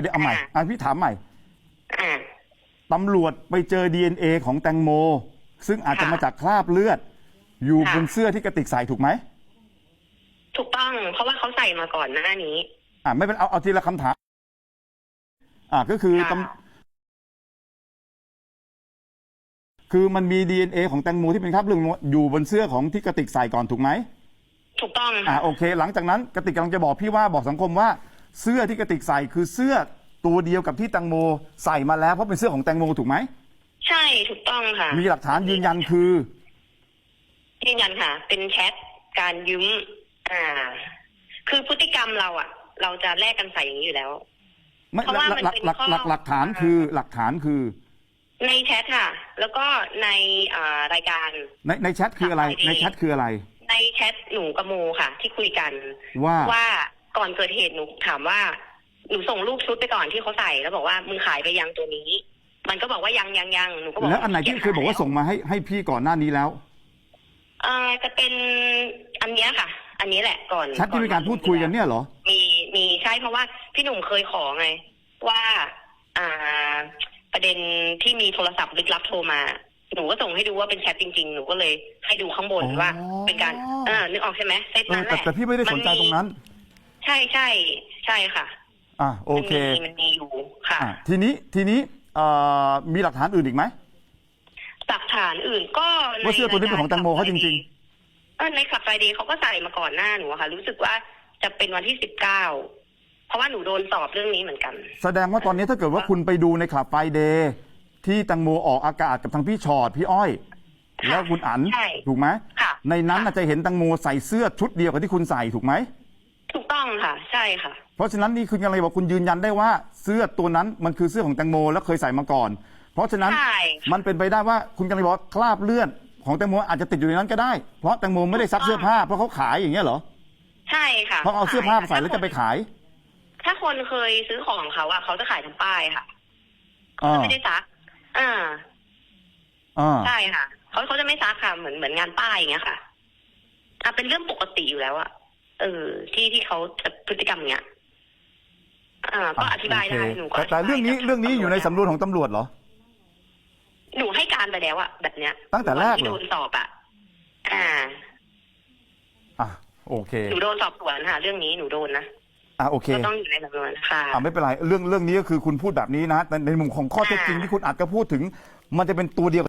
เดี๋ยวเอาใหม่อะพี่ถามใหม่อ่าตำรวจไปเจอ DNA ของแตงโม ซึ่งอาจจะค่ะมาจากคราบเลือด อยู่ค่ะบนเสื้อที่กระติกใส่ถูกไหมถูกต้อง เพราะว่าเขาใส่มาก่อนหน้านี้ อ่าไม่เป็นเอาเอาทีละคำถาม อ่าก็คือค่ะตำ คือมันมี DNA ของแตงโมที่เป็นคราบเลือดอยู่บนเสื้อของที่กระติกใส่ก่อนถูกไหมถูกต้องอ่าค่ะโอเค หลังจากนั้นกระติกกำลังจะบอกพี่ว่าบอกสังคมว่า เสื้อที่กระติกใส่คือเสื้อตัวเดียวกับที่แตงโมใส่มาแล้วเพราะเป็นเสื้อของแตงโมถูกไหมใช่ถูกต้องค่ะ มีหลักฐานยืนยันคือยืนยันค่ะ เป็นแชทการยืมอ่า คือพฤติกรรมเราอะเราจะแลกกันใส่อย่างนี้อยู่แล้ว ไม่เพราะว่าหลักมันหลักเป็นหลักข้อ หลักหลักฐานคือหลักฐานคือ ในแชทค่ะ แล้วก็ในอ่ารายการ ในในแชทคืออะไร ในแชทคืออะไร ในแชทหนูกับโมค่ะ ที่คุยกันว่า ว่า ก่อนเกิดเหตุหนูถามว่าหนูส่งรูปชุดไปก่อนที่เขาใส่แล้วบอกว่ามึงขายไปยังตัวนี้ มันก็บอกว่ายังยังยังหนูก็บอกแล้วอันไหนที่เคยบอกว่าส่งมาให้ให้พี่ก่อนหน้านี้แล้วเอ่อจะเป็นอันเนี้ยค่ะ อันนี้แหละก่อนแชทที่มีการพูดคุยกันเนี่ยเหรอ มีมีใช่เพราะว่าพี่หนุ่มเคยขอไง ว่าอ่า ประเด็นที่มีโทรศัพท์ลึกลับโทรมาหนูก็ส่งให้ดูว่าเป็นแชทจริง ๆ หนูก็เลยให้ดูข้างบนอ๋อว่า เป็นการเออนึกออกใช่ไหมเซตเออนั้นแหแต่ละแต่พี่ไม่ได้สนใจตรงนั้น ใช่ใช่ใช่ค่ะอะโอเคมันมีมันมีอยู่ค่ะ อะทีนี้ทีนี้เอ่อมีหลักฐานอื่นอีกไหม หลักฐานอื่นก็ในว่าเสื้อตัวนี้เป็นของแตงโมเขาจริง ๆเออในขับไฟเดย์เขาก็ใส่มาก่อนหน้าหนูอะค่ะ รู้สึกว่าจะเป็นวันที่สิบเก้าเพราะว่าหนูโดนสอบเรื่องนี้เหมือนกัน แสดงว่าตอนนี้ถ้าเกิดว่าคุณไปดูในคลับไฟเดย์ที่แตังโมออกอากาศกับทางพี่ชอดพี่อ้อย ค่ะแล้วคุณอั๋นใช่ถูกไหมค่ะ ในนั้นน่ะค่ะจะเห็นแตังโมใส่เสื้อชุดเดียวกับที่คุณใส่ถูกไหมถูก ต้องค่ะ ใช่ค่ะ เพราะฉะนั้นนี่คุณกำลังจะบอกคุณยืนยันได้ว่าเสื้อตัวนั้นมันคือเสื้อของแตงโมแล้วเคยใส่มาก่อน เพราะฉะนั้นใช่ มันเป็นไปได้ว่าคุณกำลังบอกว่าคราบเลือดของแตงโมอาจจะติดอยู่ในนั้นก็ได้ เพราะแตงโมไม่ได้ซักเสื้อผ้าเพราะเขาขายอย่างเงี้ยเหรอใช่ค่ะเพราะเอาเสื้อผ้ามาใส่แล้วจะไปขายถ้าคนเคยซื้อของเขาอะเขาจะขายทั้งป้ายค่ะอ่าไม่ได้ซักอ่าอ่า ใช่ค่ะเขาเขาจะไม่ซักค่ะเหมือนเหมือนงานป้ายอย่างเงี้ยค่ะอะเป็นเรื่องปกติอยู่แล้วอะ เออที่ที่เขาจะพฤติกรรมอย่างเงี้ยอ่าก็อธิบายได้โเคหนูก็แต่แต่ธิบายเรื่องนี้กับเรื่องนี้อยู่ในตำวจสำนวนของตำรวจเหรอ หนูให้การไปแล้วอะแบบเนี้ยตั้งแต่แรกเหรอที่โดนสอบอะอ่า อะโอเคหนูโดนสอบสวนค่ะ เรื่องนี้หนูโดนนะอะโอเคก็ต้องอยู่ในสำนวนค่ะ อะไม่เป็นไรเรื่องเรื่องนี้ก็คือคุณพูดแบบนี้นะแต่ในมุมของข้อเท็จจริงอ่าที่คุณอัดก็พูดถึง มันจะเป็นตัวเดียว